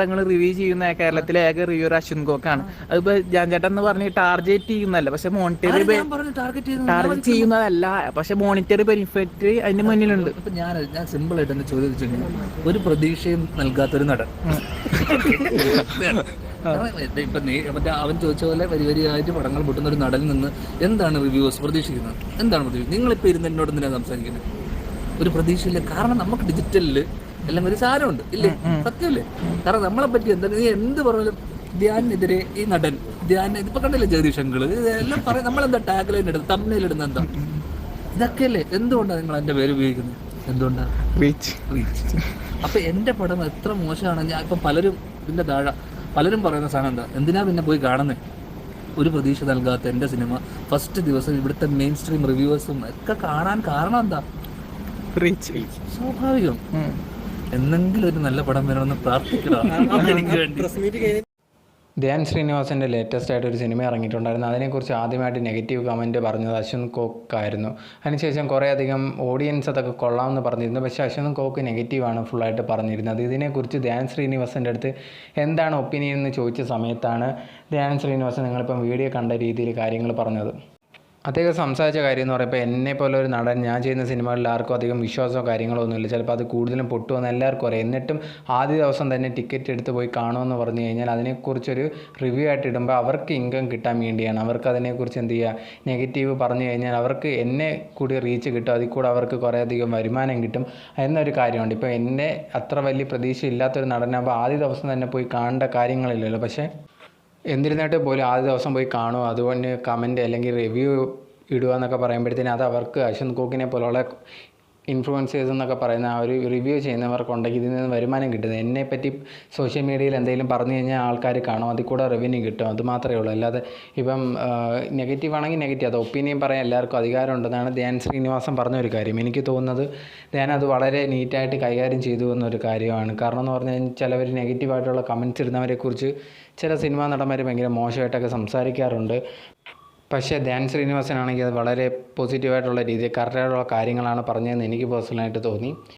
പടങ്ങൾ റിവ്യൂ ചെയ്യുന്ന കേരളത്തിലെ ഏക റിവ്യൂർ അശ്വിൻ ഗോക്കാണ്. അതിപ്പോ ജാൻ ചേട്ടൻ എന്ന് പറഞ്ഞ് ടാർഗറ്റ് ചെയ്യുന്നതല്ല? പക്ഷെ മോണിറ്ററി ടാർഗറ്റ് ചെയ്യുന്നത്? ടാർഗറ്റ് ചെയ്യുന്നതല്ല. പക്ഷെ മോണിറ്ററി ബെനിഫിറ്റ് അതിന്റെ മുന്നിലുണ്ട്. ഞാൻ ഞാൻ സിമ്പിൾ ആയിട്ട് എന്നെ ചോദിച്ചു ഒരു പ്രതീക്ഷയും നൽകാത്തൊരു നടൻ. ഇപ്പൊ നീ മറ്റേ അവൻ ചോദിച്ച പോലെ വരി വരിയായിട്ട് പടങ്ങൾ പൊട്ടുന്ന ഒരു നടനിൽ നിന്ന് എന്താണ് റിവ്യൂസ് പ്രതീക്ഷിക്കുന്നത്? എന്താണ് പ്രതീക്ഷ? നിങ്ങളിപ്പോ ഇരുന്ന് എന്നോട് എന്തിനാ സംസാരിക്കുന്നത് ഒരു പ്രതീക്ഷയില്ല. കാരണം നമുക്ക് ഡിജിറ്റലിൽ എല്ലാം ഒരു സാരമുണ്ട്. ഇല്ലേ? സത്യമല്ലേ? കാരണം നമ്മളെ പറ്റി എന്താ നീ എന്ത് പറഞ്ഞാലും ധ്യാനെതിരെ ഈ നടൻ ധ്യാൻ ഇതിപ്പോ കണ്ടില്ലേ ജഗദീഷ് അങ്കിൾ ഇതെല്ലാം പറയും നമ്മളെന്താ ടാഗ് ലൈൻ ഇടുന്നത്? തമ്മിൽ ഇടുന്ന എന്താ? ഇതൊക്കെയല്ലേ? എന്തുകൊണ്ടാണ് നിങ്ങൾ എന്റെ പേര് ഉപയോഗിക്കുന്നത്? എന്തുകൊണ്ടാണ് റീച്ച്. അപ്പൊ എന്റെ പടം എത്ര മോശമാണ്? ഞാൻ ഇപ്പൊ പലരും ഇതിന്റെ താഴെ പലരും പറയുന്ന സാധനം എന്താ? എന്തിനാ പിന്നെ പോയി കാണുന്നത് ഒരു പ്രതീക്ഷ നൽകാത്ത എന്റെ സിനിമ ഫസ്റ്റ് ദിവസം ഇവിടുത്തെ മെയിൻ സ്ട്രീം റിവ്യൂവേഴ്സും ഒക്കെ കാണാൻ കാരണം എന്താ? സ്വാഭാവികം. എന്നെങ്കിലും ഒരു നല്ല പടം വരണമെന്ന് പ്രാർത്ഥിക്കണം ധ്യാൻ ശ്രീനിവാസന്റെ ലേറ്റസ്റ്റ് ആയിട്ട് ഒരു സിനിമ ഇറങ്ങിയിട്ടുണ്ടായിരുന്നു അതിനെക്കുറിച്ച് ആദ്യമായിട്ട് നെഗറ്റീവ് കമന്റ് പറഞ്ഞത് അശ്വന്ത് കോക്ക് ആയിരുന്നു അതിനുശേഷം കുറേയധികം ഓഡിയൻസ് അതൊക്കെ കൊള്ളാമെന്ന് പറഞ്ഞിരുന്നു പക്ഷേ അശ്വന്ത് കോക്ക് നെഗറ്റീവാണ് ഫുള്ളായിട്ട് പറഞ്ഞിരുന്നത് ഇതിനെക്കുറിച്ച് ധ്യാൻ ശ്രീനിവാസന്റെ അടുത്ത് എന്താണ് ഒപ്പീനിയൻ എന്ന് ചോദിച്ച സമയത്താണ് ധ്യാൻ ശ്രീനിവാസൻ നിങ്ങളിപ്പം വീഡിയോ കണ്ട രീതിയിൽ കാര്യങ്ങൾ പറഞ്ഞത് അദ്ദേഹം സംസാരിച്ച കാര്യം എന്ന് പറയുമ്പോൾ എന്നെ പോലെ ഒരു നടൻ ഞാൻ ചെയ്യുന്ന സിനിമകളിൽ ആർക്കും അധികം വിശ്വാസമോ കാര്യങ്ങളോ ഒന്നുമില്ല. ചിലപ്പോൾ അത് കൂടുതലും പൊട്ടുമെന്ന് എല്ലാവർക്കും അറിയാം. എന്നിട്ടും ആദ്യ ദിവസം തന്നെ ടിക്കറ്റ് എടുത്ത് പോയി കാണുമെന്ന് പറഞ്ഞു കഴിഞ്ഞാൽ അതിനെക്കുറിച്ചൊരു റിവ്യൂ ആയിട്ട് ഇടുമ്പോൾ അവർക്ക് ഇൻകം കിട്ടാൻ വേണ്ടിയാണ്. അവർക്ക് അതിനെക്കുറിച്ച് എന്ത് ചെയ്യുക നെഗറ്റീവ് പറഞ്ഞു കഴിഞ്ഞാൽ അവർക്ക് എന്നെ കൂടി റീച്ച് കിട്ടും. അതിൽ കൂടെ അവർക്ക് കുറേ അധികം വരുമാനം കിട്ടും എന്നൊരു കാര്യമുണ്ട്. ഇപ്പോൾ എന്നെ അത്ര വലിയ പ്രതീക്ഷ ഇല്ലാത്തൊരു നടനാകുമ്പോൾ ആദ്യ ദിവസം തന്നെ പോയി കാണേണ്ട കാര്യങ്ങളില്ലല്ലോ. പക്ഷേ എന്നിരുന്നിട്ട് പോലും ആദ്യ ദിവസം പോയി കാണുക അതുകൊണ്ട് കമന്റ് അല്ലെങ്കിൽ റിവ്യൂ ഇടുക എന്നൊക്കെ പറയുമ്പോഴത്തേന് അത് അവർക്ക് അശ്വന്ത് കോക്കിനെ പോലുള്ള ഇൻഫ്ലുവൻസേഴ്സ് എന്നൊക്കെ പറയുന്ന ആ ഒരു റിവ്യൂ ചെയ്യുന്നവർക്കുണ്ടെങ്കിൽ ഇതിൽ നിന്ന് വരുമാനം കിട്ടുന്നത് എന്നെപ്പറ്റി സോഷ്യൽ മീഡിയയിൽ എന്തെങ്കിലും പറഞ്ഞു കഴിഞ്ഞാൽ ആൾക്കാർ കാണും. അതിൽ കൂടെ റവന്യൂ കിട്ടും. അത് മാത്രമേ ഉള്ളൂ. അല്ലാതെ ഇപ്പം നെഗറ്റീവ് ആണെങ്കിൽ നെഗറ്റീവ് അത് ഒപ്പീനിയൻ പറയാൻ എല്ലാവർക്കും അധികാരം ഉണ്ടെന്നാണ് ധ്യാൻ ശ്രീനിവാസൻ പറഞ്ഞ ഒരു കാര്യം. എനിക്ക് തോന്നുന്നത് ധ്യാൻ അത് വളരെ നീറ്റായിട്ട് കൈകാര്യം ചെയ്തു എന്നൊരു കാര്യമാണ്. കാരണം എന്ന് പറഞ്ഞാൽ ചിലവർ നെഗറ്റീവായിട്ടുള്ള കമൻസ് ഇടുന്നവരെക്കുറിച്ച് ചില സിനിമാ നടന്മാർ ഭയങ്കര മോശമായിട്ടൊക്കെ സംസാരിക്കാറുണ്ട്. പക്ഷേ ധ്യാൻ ശ്രീനിവാസനാണെങ്കിൽ അത് വളരെ പോസിറ്റീവായിട്ടുള്ള രീതിയിൽ കറക്റ്റായിട്ടുള്ള കാര്യങ്ങളാണ് പറഞ്ഞതെന്ന് എനിക്ക് പേഴ്സണലായിട്ട് തോന്നി.